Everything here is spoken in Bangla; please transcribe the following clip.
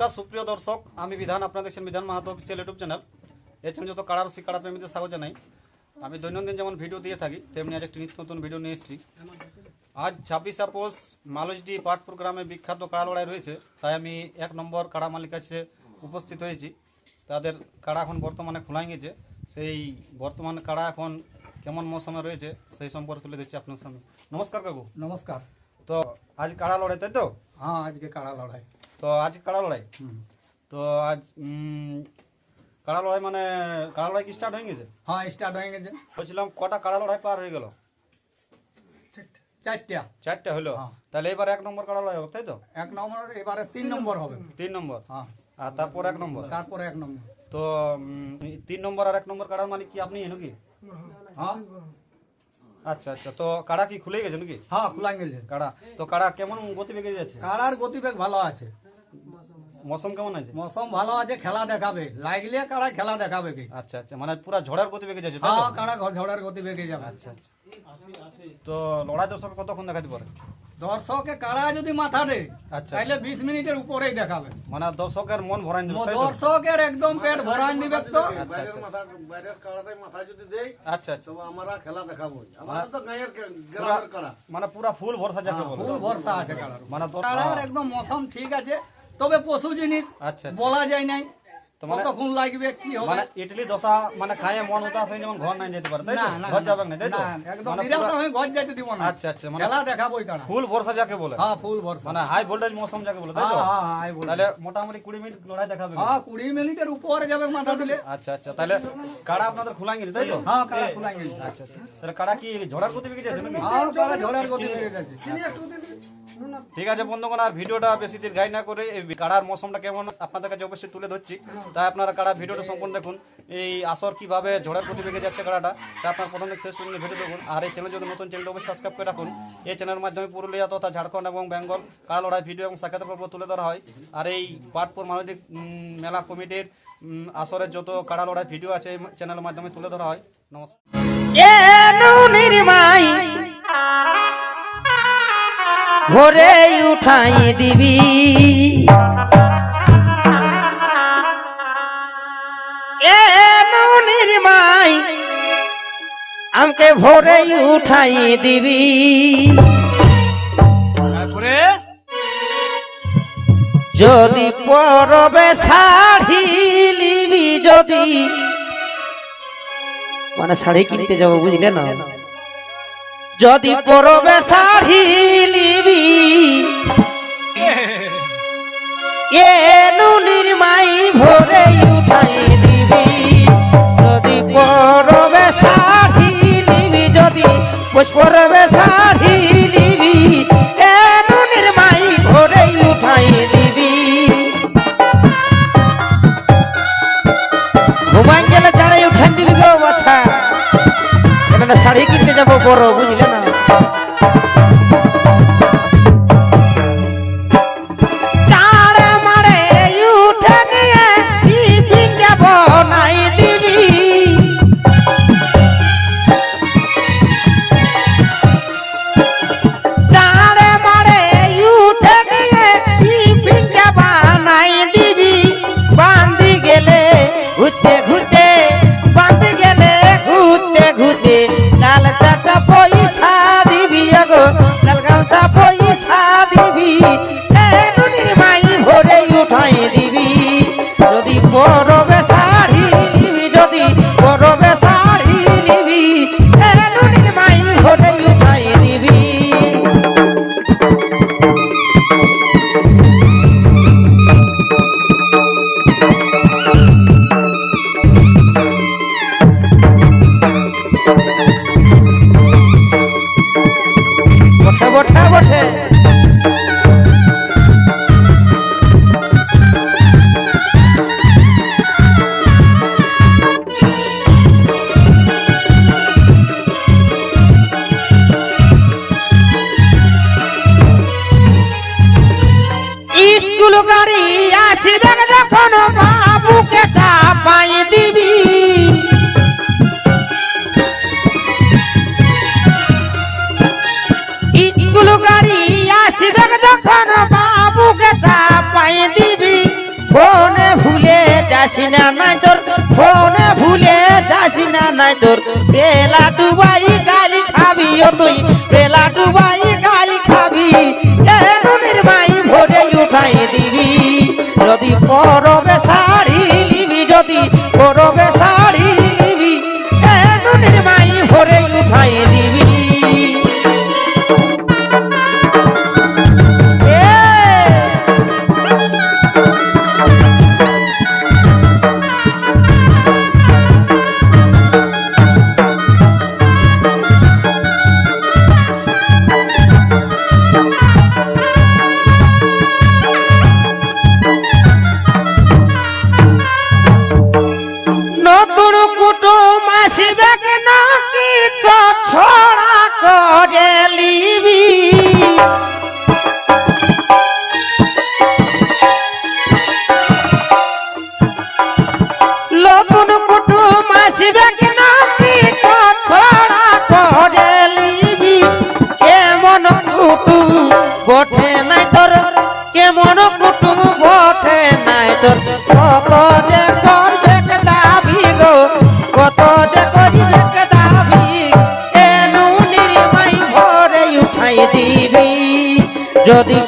দর্শক আমি বিধান আপনারা দেখছেন Bidhan Mahato official YouTube channel এই চ্যানেল যত কাড়া রসি কাড়া প্রেমীদের স্বাগত জানাই। আমি দৈনন্দিন যেমন ভিডিও দিয়ে থাকি তেমনি আজ একটি নিত্য নতুন ভিডিও নিয়ে এসেছি। আজ ছাব্বিশ আপোষ মালজডি পাট প্রোগ্রামে বিখ্যাত কাড়া লড়াই রয়েছে তাই আমি এক নম্বর কাড়া মালিক কাছে উপস্থিত হয়েছি। তাদের কাড়া এখন বর্তমানে খোলাই গেছে। সেই বর্তমান কাড়া এখন কেমন মৌসুমে রয়েছে সেই সম্পর্কে তুলে দিচ্ছি আপনার সামনে। নমস্কার কাকু। নমস্কার। তো আজ কাড়া লড়াই তাই তো? হ্যাঁ আজকে কাড়া লড়াই। তো আজ কাড়া লড়াই তো আজ কাড়া লড়াই মানে কাড়া লড়াই কি স্টার্ট হয়ে গেছে? হ্যাঁ স্টার্ট হয়ে গেছে। বলছিলাম কটা কাড়া লড়াই পার হয়ে গেল? চারটা। চারটে হলো? হ্যাঁ। তাহলে এবার এক নম্বর কাড়া লড়াই হবে তাই তো? এক নম্বর এবারে তিন নম্বর হবে। তিন নম্বর? হ্যাঁ। আর তারপর এক নম্বর? তারপরে এক নম্বর। তো তিন নম্বর আর এক নম্বর কাড়ার মানে কি আপনি নাকি? হ্যাঁ। আচ্ছা আচ্ছা। তো কাড়া কি খুলে গেছে নাকি? হ্যাঁ খোলা গেছে। কাড়া। তো কাড়া কেমন গতিবেগে যাচ্ছে? কাড়ার গতিবেগ ভালো আছে। মৌসুম কেমন আছে? মৌসুম ভালো আছে খেলা দেখাবে। লাগলে কাড়া খেলা দেখাবে কি? আচ্ছা আচ্ছা মানে পুরা ঝড়ের গতিবেগে যাচ্ছে তাই হ্যাঁ ঘ- ঝড়ের গতিবেগে যাবে। আচ্ছা আচ্ছা। তো লড়াই দর্শক কতক্ষণ দেখাতে পারে? দর্শকে কাড়া যদি মাথা দেয় আচ্ছা। তাহলে বিশ মিনিটের উপরেই দেখাবে। মানে দর্শকের মন ভরাই দেবে? দর্শকের একদম পেট ভরান দিবে তো। আচ্ছা আচ্ছা। আচ্ছা আচ্ছা। তবে আমরা খেলা দেখাবো। আমাদের তো গাঁয়ের পুরা গ্রামের কাড়া মানে পুরা ফুল ভরসা যাকে বলে। ফুল ভরসা আছে মানে কাড়ার একদম মৌসুম ঠিক আছে তবে পশু জিনিস আচ্ছা আচ্ছা। বলা যায় নাই। মানে- কতক্ষণ লাগবে কি হবে? মানে ইডলি দোসা মানে খাইয়ে মন উদাস হয়ে যেমন ঘর নাই যেতে পারে তাই তো? না ঘর যাবে না তাই তো? একদম মানে নিরাশ হয়ে ঘর যাইতে দিব না। আচ্ছা আচ্ছা মানে খেলা দেখাবোই কারণ। ফুল ভরসা যাকে বলে। হ্যাঁ ফুল ভরসা। মানে হাই ভোল্টেজ মৌসুম যাকে বলে তাই হ্যাঁ তো? হ্যাঁ হ্যাঁ, এই বলুন। তাহলে মোটামুটি কুড়ি মিনিট লড়াই দেখাবে হ্যাঁ কুড়ি মিনিটের উপরে যাবে মাথা দিলে। আচ্ছা আচ্ছা তাহলে কাড়া আপনাদের তাই তো? হ্যাঁ কাড়া খোলাই গেছে আচ্ছা আচ্ছা। তাহলে কাড়া কি ঝড়ার গতি বিকে যাচ্ছে নাকি? হ্যাঁ কাড়া ঝড়ের গতি বেড়ে যাচ্ছে। ঠিক আছে বন্ধুগণ, আর ভিডিওটা বেশি দিন গাইড না করে এই কাড়ার মৌসুমটা কেমন আপনাদের কাছে অবশ্যই তুলে ধরছি। তাই আপনারা কাড়া ভিডিওটা সম্পূর্ণ দেখুন। এই আসর কীভাবে ঝড়ের প্রতি বেগে যাচ্ছে কাড়াটা, তা আপনার প্রথম থেকে শেষ পর্যন্ত ভিডিও দেখুন। আর এই চ্যানেল যদি নতুন চ্যানেল অবশ্যই সাবস্ক্রাইব করে রাখুন। এই চ্যানেলের মাধ্যমে পুরুলিয়া তথা ঝাড়খণ্ড এবং বেঙ্গল কাড়া লড়াই ভিডিও এবং সাক্ষাৎ পর্ব তুলে ধরা হয়। আর এই পাটপুর মানবিক মেলা কমিটির আসরের যত কাড়া লড়াই ভিডিও আছে এই চ্যানেলের মাধ্যমে তুলে ধরা হয়। নমস্কার। ভোরে উঠাই দিবি। এনু নির্মাই আমাকে ভোরে উঠাই দিবি। যদি পরবে শাড়ি লিবি যদি। মানে শাড়ি কিনতে যাব বুঝলে না? যদি পরবে শাড়ি লিবি এনু মাই ভরে উঠাই দিবি। যদি পরবে শাড়ি লিবি যদি পরবে চুল যখন বাবুকে চাপাই দিবি। স্কুল যখন বাবুকে চাপাই দিবি। ফোনে ভুলে যাস না নাই তোর, ফোনে ভুলে যাস না নাই তোর। বেলা ডুবাই তুই বেলা ডুবাই করবে কুটুম বঠে নাই তোর? কেমন কুটুম বঠে নাই তোর? কত যে করবে দাবি গো? কত যে করিবে দাবি? এ নুনির মাই ভরে উঠাই দিবি। যদি